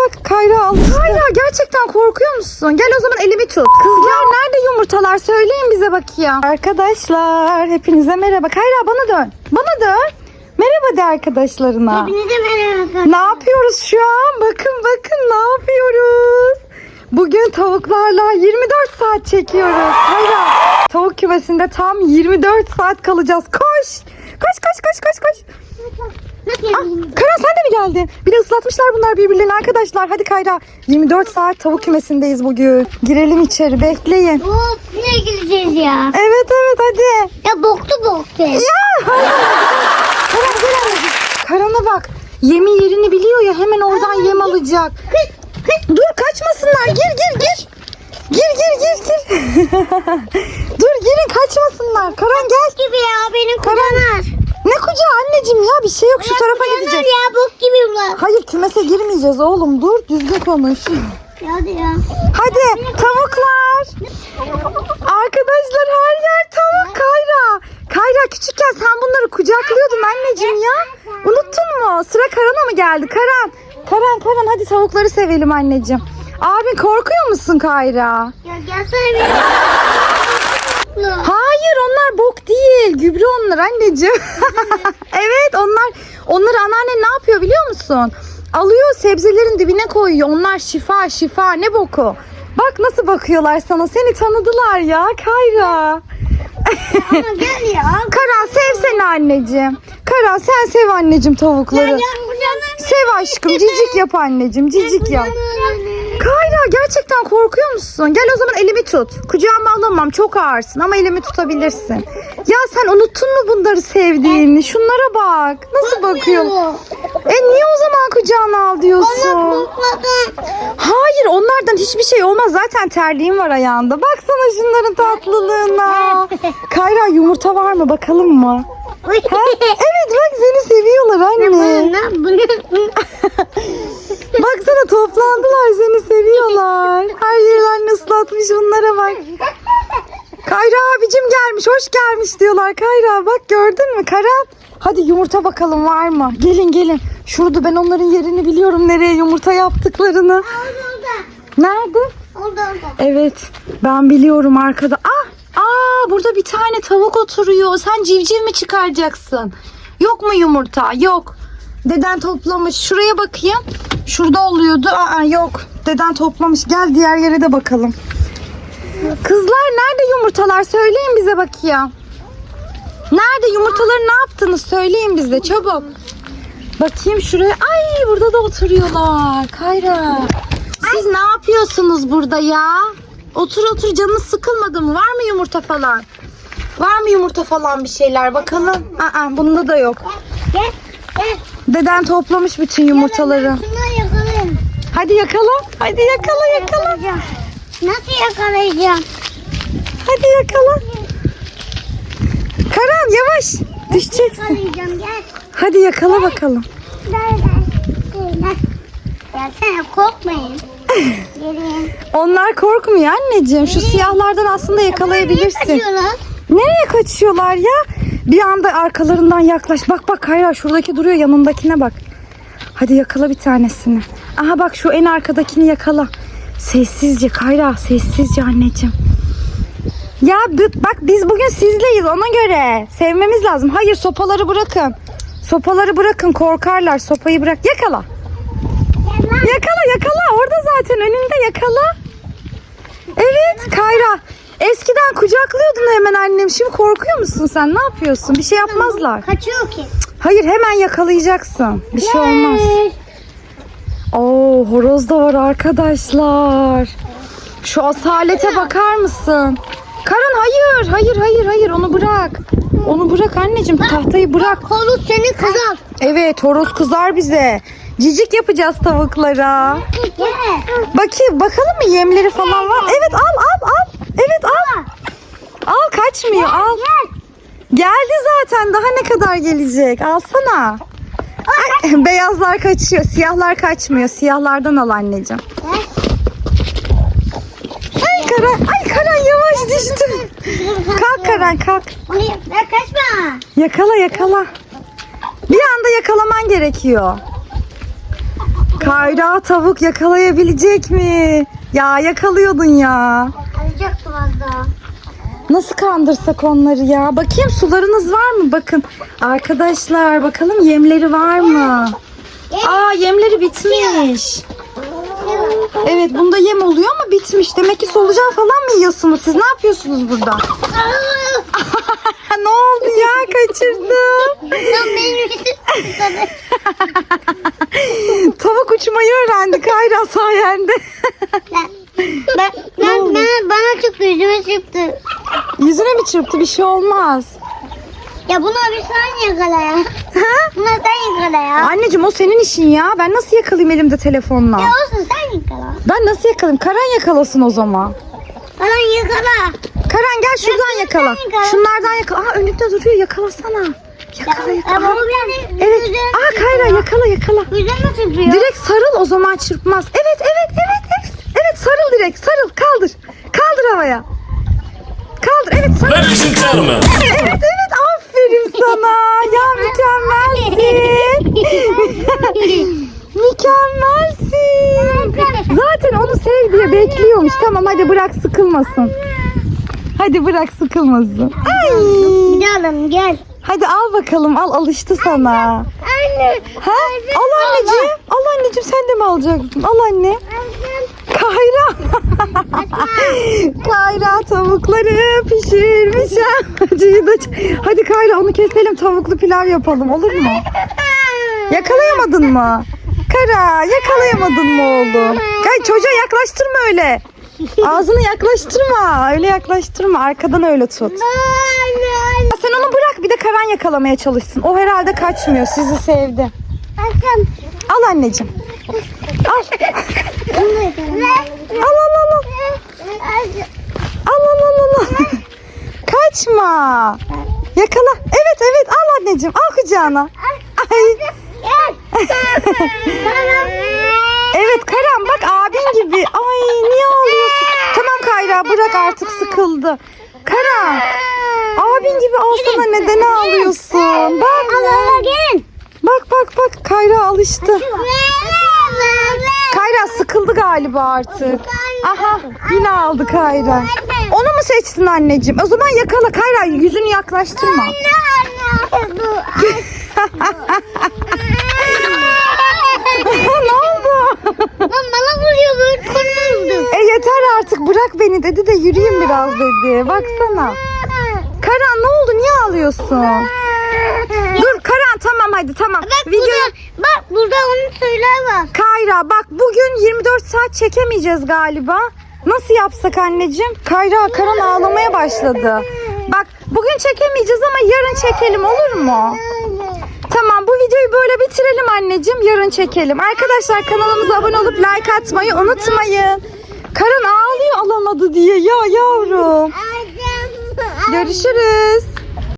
bak Kayra aldı. Kayra gerçekten korkuyor musun? Gel o zaman elimi tut. Kızlar nerede yumurtalar söyleyin bize bakayım. Arkadaşlar hepinize merhaba. Kayra bana dön. Bana dön. Merhaba de arkadaşlarına. Hepinize merhaba. Ne yapıyoruz şu an? Bakın bakın ne yapıyoruz? Bugün tavuklarla 24 saat çekiyoruz. Hayır. Tavuk kümesinde tam 24 saat kalacağız. Koş koş koş koş koş. Nasıl Ah, yapayım? Geldin? Bir de ıslatmışlar bunlar birbirlerini arkadaşlar. Hadi Kayra 24 saat tavuk kümesindeyiz bugün. Girelim içeri bekleyin. Of ne gideceğiz ya? Evet evet hadi. Ya boktu boktu. Ya. Karan gel anneciğim. Karan'a bak. Yemi yerini biliyor ya hemen oradan yem alacak. Kız kız. Dur kaçmasınlar. Gir gir gir. Gir gir gir gir. Dur girin kaçmasınlar. Karan gel. gibi ya benim Karan. Ne kucağı anneciğim ya bir şey yok şu tarafa gideceğiz. ya bok gibi bunlar. Hayır kümese girmeyeceğiz oğlum dur düzgün konuş. Hadi ya. Hadi tavuklar. Arkadaşlar her yer tavuk Kayra. Kayra küçükken sen bunları kucaklıyordun anneciğim ya. Unuttun mu? Sıra Karan'a mı geldi? Karan. Karan Karan hadi tavukları sevelim anneciğim. Abin korkuyor musun Kayra? Ya gelsene bir. Hayır onlar bok değil. Gübre onlar anneciğim. evet onlar onları anneannen ne yapıyor biliyor musun? Alıyor sebzelerin dibine koyuyor. Onlar şifa şifa ne boku. Bak nasıl bakıyorlar sana. Seni tanıdılar ya Kayra. Ama gel ya. Karan sev seni anneciğim. Karan sen sev anneciğim tavukları. Sev aşkım cicik yap anneciğim cicik yap. Kayra gerçekten korkuyor musun? Gel o zaman elimi tut. Kucağıma alamam çok ağırsın ama elimi tutabilirsin. Ya sen unuttun mu bunları sevdiğini? Şunlara bak. Nasıl bakıyor? E niye o zaman kucağına al diyorsun? Hayır onlardan hiçbir şey olmaz. Zaten terliğin var ayağında. Baksana şunların tatlılığına. Kayra yumurta var mı bakalım mı? Evet bak seni seviyorlar anne. Baksana toplandılar seni seviyorlar. Her yerlerini ıslatmış bunlara bak. Kayra abicim gelmiş hoş gelmiş diyorlar Kayra bak gördün mü Karan hadi yumurta bakalım var mı gelin gelin şurada ben onların yerini biliyorum nereye yumurta yaptıklarını Orada. nerede Orada orada. evet ben biliyorum arkada ah aa burada bir tane tavuk oturuyor sen civciv mi çıkaracaksın yok mu yumurta yok deden toplamış şuraya bakayım şurada oluyordu aa yok deden toplamış gel diğer yere de bakalım Kızlar nerede yumurtalar? Söyleyin bize bakayım. Nerede yumurtaları ne yaptınız? Söyleyin bize çabuk. Bakayım şuraya. Ay burada da oturuyorlar. Kayra. Siz ne yapıyorsunuz burada ya? Otur otur canınız sıkılmadı mı? Var mı yumurta falan? Var mı yumurta falan bir şeyler? Bakalım. Aa bunda da yok. Gel. Gel. Deden toplamış bütün yumurtaları. Yakalayayım. Hadi yakala. Hadi yakala yakala. Nasıl yakalayacağım? Hadi yakala. Karan yavaş. Düşeceksin. Yakalayacağım gel. Hadi yakala bakalım. Gel gel. Gel. Gelsene korkmayın. Onlar korkmuyor anneciğim. Şu siyahlardan aslında yakalayabilirsin. Kaçıyorlar. Nereye kaçıyorlar ya? Bir anda arkalarından yaklaş. Bak bak Kayra şuradaki duruyor yanındakine bak. Hadi yakala bir tanesini. Aha bak şu en arkadakini yakala. Sessizce Kayra sessizce anneciğim. Ya bak biz bugün sizleyiz ona göre. Sevmemiz lazım. Hayır sopaları bırakın. Sopaları bırakın korkarlar. Sopayı bırak. Yakala. Yakala yakala orada zaten önünde yakala. Evet Kayra. Eskiden kucaklıyordun hemen annem. Şimdi korkuyor musun sen? Ne yapıyorsun? Bir şey yapmazlar. Kaçıyor ki. Hayır hemen yakalayacaksın. Bir şey olmaz. Oo horoz da var arkadaşlar. Şu asalete bakar mısın? Karan hayır hayır hayır hayır onu bırak. Onu bırak anneciğim tahtayı bırak. Kolu seni kızar. Evet horoz kızar bize. Cicik yapacağız tavuklara. Bakayım bakalım mı yemleri falan var. Evet al al al. Evet al. Al kaçmıyor al. Geldi zaten daha ne kadar gelecek. Alsana. Ay, beyazlar kaçıyor. Siyahlar kaçmıyor. Siyahlardan al anneciğim. Ay Karan. Ay Karan yavaş düştü. Kalk Karan kalk. Kaçma. Yakala yakala. Bir anda yakalaman gerekiyor. Kayra tavuk yakalayabilecek mi? Ya yakalıyordun ya. Alacaktım az daha. Nasıl kandırsak onları ya? Bakayım sularınız var mı? Bakın. Arkadaşlar bakalım yemleri var mı? Aa yemleri bitmiş. Evet bunda yem oluyor ama bitmiş. Demek ki solucan falan mı yiyorsunuz? Siz ne yapıyorsunuz burada? ne oldu ya? Kaçırdım. Tavuk uçmayı öğrendi Kayra sayende. Ben, ben, ben, bana çıktı, yüzüme çıktı. Yüzüne mi çırptı? Bir şey olmaz. Ya buna bir sen yakala ya. Buna sen yakala ya. Anneciğim o senin işin ya. Ben nasıl yakalayayım elimde telefonla? Ya olsun sen yakala. Ben nasıl yakalayayım? Karan yakalasın o zaman. Bana yakala. Karan gel şuradan yakala. yakala. Şunlardan yakala. Aa önünde duruyor yakalasana. Yakala Ya yakala. Evet. Aa Kayra yakala yakala. Direkt sarıl o zaman çırpmaz. Evet evet evet evet. Evet sarıl direkt sarıl kaldır. Kaldır havaya. Kaldır evet sarıl. Gentlemen, Evet evet aferin sana. Ya mükemmelsin. mükemmelsin. Zaten onu sev diye bekliyormuş. Tamam hadi bırak sıkılmasın. Hadi bırak sıkılmasın. Ay. Gidelim gel. Hadi al bakalım al alıştı sana. Anne. Ha? Al anneciğim. Al anneciğim sen de mi alacaksın? Al anne. Kayra. Kayra tavukları pişirmiş. Acıyı da... Hadi Kayra onu keselim tavuklu pilav yapalım olur mu? Yakalayamadın mı? Kara yakalayamadın mı oğlum? Kay çocuğa yaklaştırma öyle. Ağzını yaklaştırma. Öyle yaklaştırma. Arkadan öyle tut. Anne. Sen onu bırak bir de Karan yakalamaya çalışsın. O herhalde kaçmıyor. Sizi sevdi. Al anneciğim. Al. Al al al al. Al al al al, al. Kaçma. Yakala. Evet evet al anneciğim. Al kucağına. Ay. Evet Karan bak abin gibi. Ay niye ağlıyorsun? Tamam Kayra bırak artık sıkıldı. Karan abin gibi alsana neden ağlıyorsun? Bak. Gelin. Bak bak bak Kayra alıştı. Kayra sıkıldı galiba artık. Aha yine aldı Kayra. Onu mu seçtin anneciğim? O zaman yakala Kayra yüzünü yaklaştırma. Lan bana vuruyor böyle konumuzdu. E yeter artık bırak beni dedi de yürüyeyim biraz dedi. Baksana. Karan ne oldu niye ağlıyorsun? Dur Karan tamam hadi tamam. Bak Video... burada, bak burada onun söyler var. Kayra bak bugün 24 saat çekemeyeceğiz galiba. Nasıl yapsak anneciğim? Kayra Karan ağlamaya başladı. Bak bugün çekemeyeceğiz ama yarın çekelim olur mu? Videoyu böyle bitirelim anneciğim. Yarın çekelim. Arkadaşlar kanalımıza abone olup like atmayı unutmayın. Karan ağlıyor alamadı diye ya yavrum. Görüşürüz.